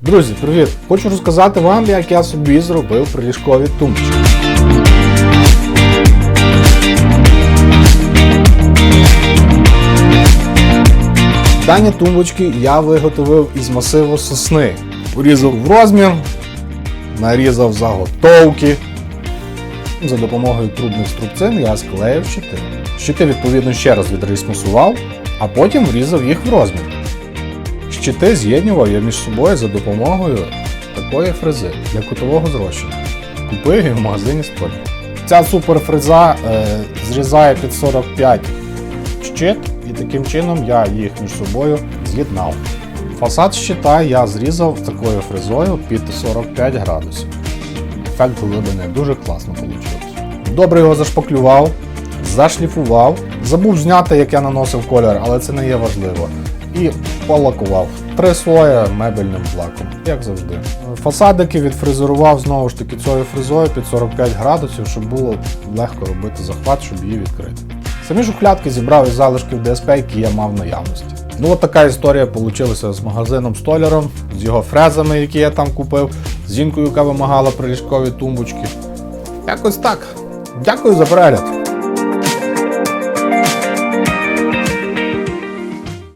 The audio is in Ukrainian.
Друзі, привіт! Хочу розказати вам, як я собі зробив приліжкові тумбочки. Дані тумбочки я виготовив із масиву сосни. Урізав в розмір, нарізав заготовки. За допомогою трубних струбцин я склеїв щити. Щити, відповідно, ще раз відрейсмусував, а потім врізав їх в розмір. Щити з'єднував я між собою за допомогою такої фрези для кутового зрощення. Купив її в магазині Столь. Ця суперфреза е, зрізає під 45 щит, і таким чином я їх між собою з'єднав. Фасад щита я зрізав такою фрезою під 45 градусів. Ефект глибини дуже класно вийшло. Добре його зашпаклював, зашліфував. Забув зняти, як я наносив колір, але це не є важливо. І полакував. Три мебельним лаком, як завжди. Фасадики відфрезерував знову ж таки цією фрезою під 45 градусів, щоб було легко робити захват, щоб її відкрити. Самі шухлядки зібрав із залишків ДСП, які я мав наявності. Ну от така історія вийшла з магазином Столяром, з його фрезами, які я там купив, з жінкою, яка вимагала приліжкові тумбочки. Якось так. Дякую за перегляд.